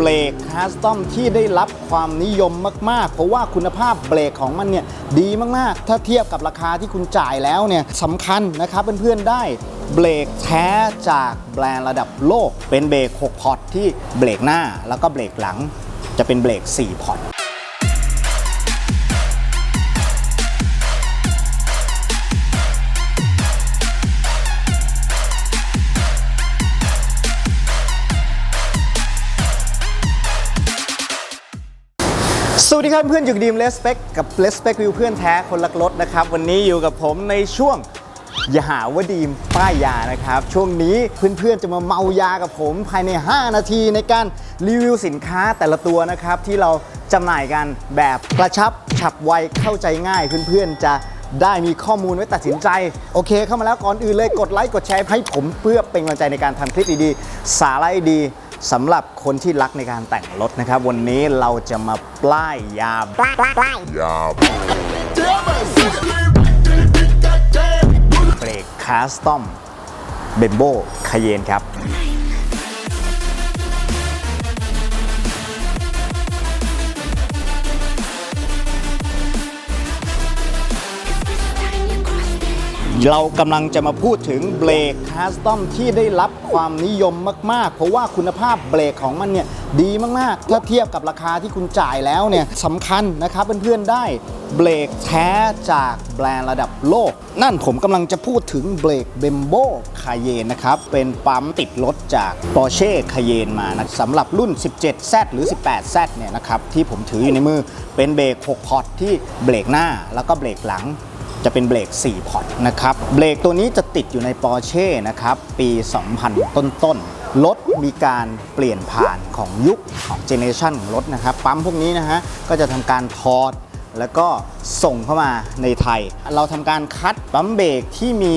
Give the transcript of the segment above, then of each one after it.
เบรกคัสตอมที่ได้รับความนิยมมาก ๆ เพราะว่าคุณภาพเบรกของมันเนี่ยดีมาก ๆ ถ้าเทียบกับราคาที่คุณจ่ายแล้วเนี่ยสำคัญนะครับเพื่อน ๆ ได้เบรกแท้จากแบรนด์ระดับโลก เป็นเบรก 6 พอร์ตที่เบรกหน้าแล้วก็เบรกหลังจะเป็นเบรก 4 พอร์ต วัสดีครับเพื่อนอยู่กับดีมเลสเปกกับเลสเปกวิวเพื่อนแท้คนรักรถนะครับ วันนี้อยู่กับผมในช่วงอย่าหาว่าดีมป้ายยานะครับ ช่วงนี้เพื่อนๆจะมาเมายากับผมภายใน 5 นาทีในการรีวิวสินค้าแต่ละตัวนะครับ ที่เราจำหน่ายกันแบบกระชับฉับไวเข้าใจง่ายเพื่อนๆจะได้มีข้อมูลไว้ตัดสินใจ โอเคเข้ามาแล้วก่อนอื่นเลยกดไลค์กดแชร์ให้ผมเพื่อเป็นกำลังใจในการทำคลิปดีๆ สาระดี สำหรับคนที่รักในการแต่งรถนะครับ วันนี้เราจะมาปล้ายยาเบรกคาสตอมเบมโบคาเยนครับ เรากำลังจะมาพูดถึงเบรกคัสตอมที่ได้รับความนิยมมาก ๆ เพราะว่าคุณภาพเบรกของมันเนี่ยดีมาก ๆ ถ้าเทียบกับราคาที่คุณจ่ายแล้วเนี่ยสำคัญนะครับเพื่อน ๆ ได้เบรกแท้จากแบรนด์ระดับโลก นั่นผมกำลังจะพูดถึงเบรกเบมโบคาเยนนะครับ เป็นปั๊มติดรถจาก Porsche Cayenne มานะสำหรับรุ่น 17Z หรือ 18Z เนี่ยนะครับ ที่ผมถืออยู่ในมือเป็นเบรก 6 พอร์ตที่เบรกหน้าแล้วก็เบรกหลัง จะเป็นเบรก 4 พอร์ตนะครับ เบรกตัวนี้จะติดอยู่ในปอร์เช่นะครับ ปี 2000 ต้นๆ รถมีการเปลี่ยนผ่านของยุคของเจเนอเรชันของรถนะครับ ปั๊มพวกนี้นะฮะ ก็จะทำการถอดแล้วก็ส่งเข้ามาในไทย เราทำการคัดปั๊มเบรกที่มี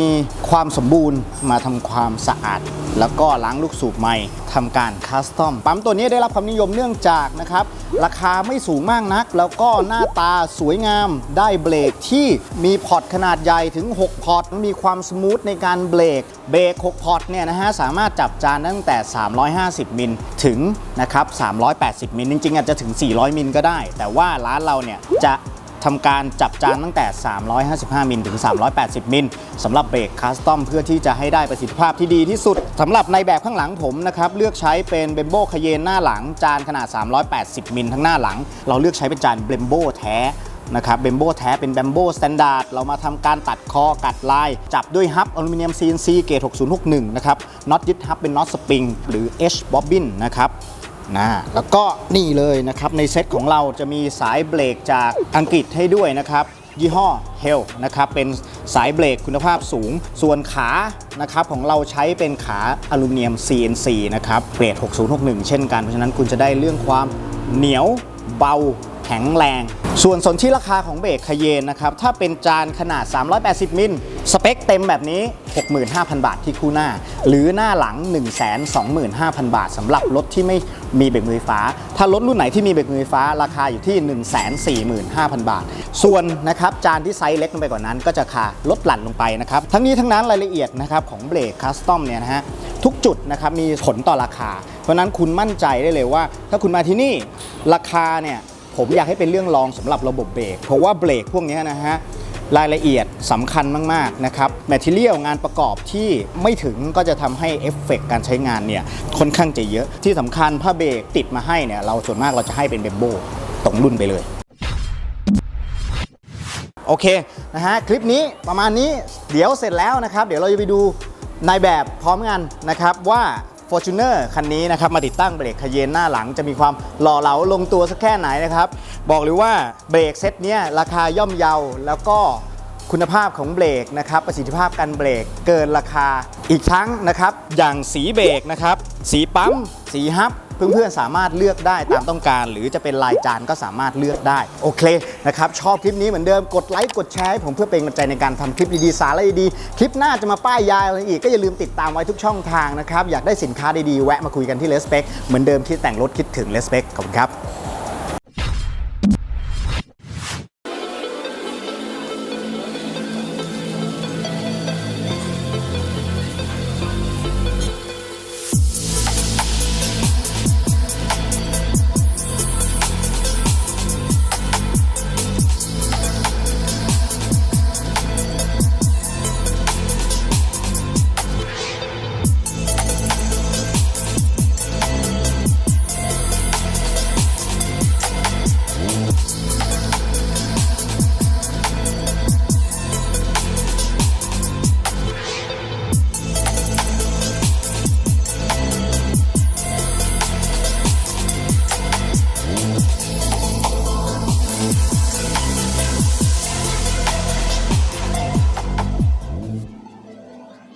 ความสมบูรณ์มาทำความสะอาด แล้วก็ล้างลูกสูบใหม่ทำการคัสตอมปั๊มตัวนี้ได้รับความนิยมเนื่องจากนะครับ ราคาไม่สูงมากนัก แล้วก็หน้าตาสวยงามได้เบรกที่มีพอร์ตขนาดใหญ่ถึง 6 พอร์ตมีความสมูทในการเบรกเบรก6พอร์ตเนี่ยนะฮะสามารถจับจานตั้งแต่ 350 มิลถึงนะครับ380 มิลจริงๆอาจจะถึง 400 มิลก็ได้ แต่ว่าร้านเราเนี่ยจะ ทำการจับจานตั้งแต่ 355 มิลถึง 380 มิลสำหรับเบรกคัสตอมเพื่อที่จะให้ได้ประสิทธิภาพที่ดีที่สุดสำหรับในแบบข้างหลังผมนะครับ เลือกใช้เป็นเบมโบคาเยนหน้าหลัง จานขนาด 380 มิลทั้งหน้าหลัง เราเลือกใช้เป็นจานเบมโบแท้นะครับเบมโบแท้เป็นแบมโบสแตนดาร์ดเรามาทำการตัดคอกัดลาย จับด้วยฮับอลูมิเนียม CNC เกรด6061 นะครับน็อตยึดฮับเป็นน็อตสปริงหรือ H bobbin นะครับ นะแล้วก็นี่เลยนะครับ ในเซ็ตของเราจะมีสายเบรกจากอังกฤษให้ด้วยนะครับ ยี่ห้อ Hell นะครับเป็นสายเบรกคุณภาพสูง ส่วนขานะครับของเราใช้เป็นขาอลูมิเนียม CNC นะครับเกรด6061 เช่นกัน เพราะฉะนั้นคุณจะได้เรื่องความเหนียวเบาแข็งแรง ส่วนสนที่ราคาของเบรกคเยนนะครับ ถ้าเป็นจานขนาด 380 มิล สเปคเต็มแบบนี้ 65,000 บาทที่คู่หน้า หรือหน้าหลัง 125,000 บาทสำหรับรถที่ไม่มีเบรกมือไฟฟ้า ถ้ารถรุ่นไหนที่มีเบรกมือไฟฟ้า ราคาอยู่ที่ 145,000 บาท ส่วนนะครับจานที่ไซส์เล็กลงไปกว่านั้นก็จะราคาลดหลั่นลงไปนะครับ ทั้งนี้ทั้งนั้นรายละเอียดนะครับของเบรกคัสตอมเนี่ยนะฮะทุกจุดนะครับมีผลต่อราคา เพราะนั้นคุณมั่นใจได้เลยว่า ถ้าคุณมาที่นี่ราคาเนี่ย ผมอยากให้เป็นเรื่องรองสำหรับระบบเบรกเพราะว่าเบรกพวกนี้นะฮะรายละเอียดสำคัญมาก ๆ นะครับแมทเทียลงานประกอบที่ไม่ถึงก็จะทำให้เอฟเฟกต์การใช้งานเนี่ยค่อนข้างจะเยอะที่สำคัญผ้าเบรกติดมาให้เนี่ยเราส่วนมากเราจะให้เป็นเบมโบตรงรุ่นไปเลยโอเคนะฮะคลิปนี้ประมาณนี้เดี๋ยวเสร็จแล้วนะครับ เดี๋ยวเราจะไปดูนายแบบพร้อมกันนะครับว่า Fortuner คันนี้นะครับมาติดตั้งเบรกคเยนหน้าหลังจะมีความหล่อเหลาลงตัวสักแค่ไหนนะครับบอกเลยว่าเบรกเซตเนี้ยราคาย่อมเยาแล้วก็คุณภาพของเบรกนะครับประสิทธิภาพการเบรกเกินราคาอีกทั้งนะครับอย่างสีเบรกนะครับสีปั๊มสีฮับ เพื่อนๆสามารถเลือกได้ตามต้องการ หรือจะเป็นลายจานก็สามารถเลือกได้โอเคนะครับชอบคลิปนี้เหมือนเดิมกดไลค์กดแชร์ให้ผมเพื่อเป็นกำลังใจในการทำคลิปดีๆสาระดีๆคลิปหน้าจะมาป้ายยาอะไรอีกก็อย่าลืมติดตามไว้ทุกช่องทางนะครับอยากได้สินค้าดีๆแวะมาคุยกันที่เลสเปคเหมือนเดิมที่แต่งรถคิดถึงเลสเปคขอบคุณครับ